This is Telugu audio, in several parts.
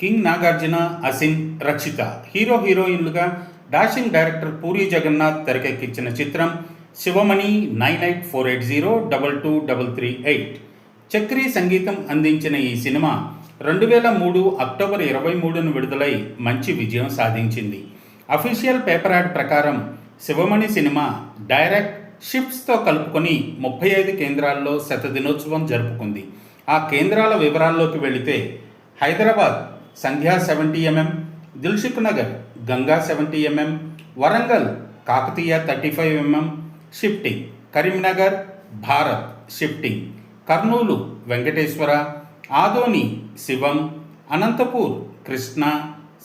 కింగ్ నాగార్జున అసిన్ రక్షిత. హీరో హీరోయిన్లుగా డాషింగ్ డైరెక్టర్ పూరి జగన్నాథ్ తెరకెక్కించిన చిత్రం Shivamani nine eight four eight zero double two double three eight. Chakri సంగీతం అందించిన ఈ సినిమా రెండు వేల మూడు అక్టోబర్ ఇరవై మూడును విడుదలై మంచి విజయం సాధించింది. అఫీషియల్ పేపర్ యాడ్ ప్రకారం శివమణి సినిమా డైరెక్ట్ షిప్స్తో కలుపుకొని ముప్పై ఐదు కేంద్రాల్లో శతదినోత్సవం జరుపుకుంది. ఆ కేంద్రాల వివరాల్లోకి వెళితే Hyderabad Sandhya seventy MM Dilsukh Nagar Ganga seventy MM Warangal Kakatiya thirty five MM shifting Karimnagar Bharat shifting Kurnool Venkateswara Adoni Shivam Anantapur Krishna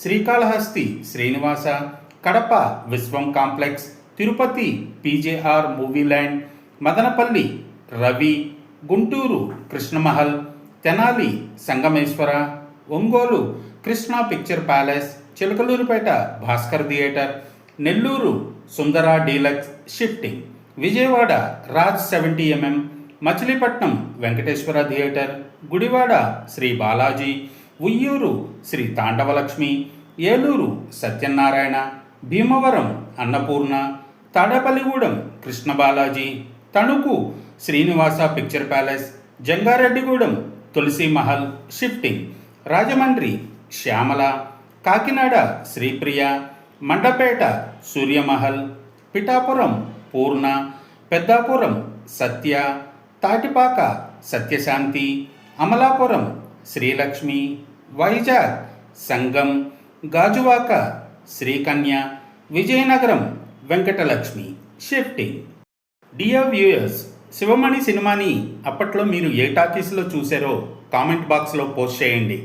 Srikalahasti Srinivasa Kadapa Vishwam complex Tirupati PJR movie land Madanapalle Ravi Guntur Krishnamahal Tenali Sangameswara Ongole Krishna picture palace Chilakaluripet Bhaskar theatre Nellore Sundara deluxe shifting Vijayawada Raj seventy MM Machilipatnam Venkateswara theatre Gudivada Sri Balaji Uyyuru Sri Tandavalakshmi Eluru Satyanarayana Bhimavaram Annapurna Tadepalligudem Krishna Balaji Tanuku Srinivasa picture palace Jangareddygudem Tulasi Mahal shifting Rajahmundry Shyamala Kakinada Sripriya Mandapeta Suryamahal Pithapuram Purna Peddapuram Satya Tatipaka Satyashanti Amalapuram Srilakshmi Vizag Sangam Gajuwaka Srikanya Vizianagaram Venkatalakshmi shifting dear viewers Shivamani సినిమాని అప్పట్లో మీరు ఏ టాకీస్లో చూసారో కామెంట్ బాక్స్లో పోస్ట్ చేయండి.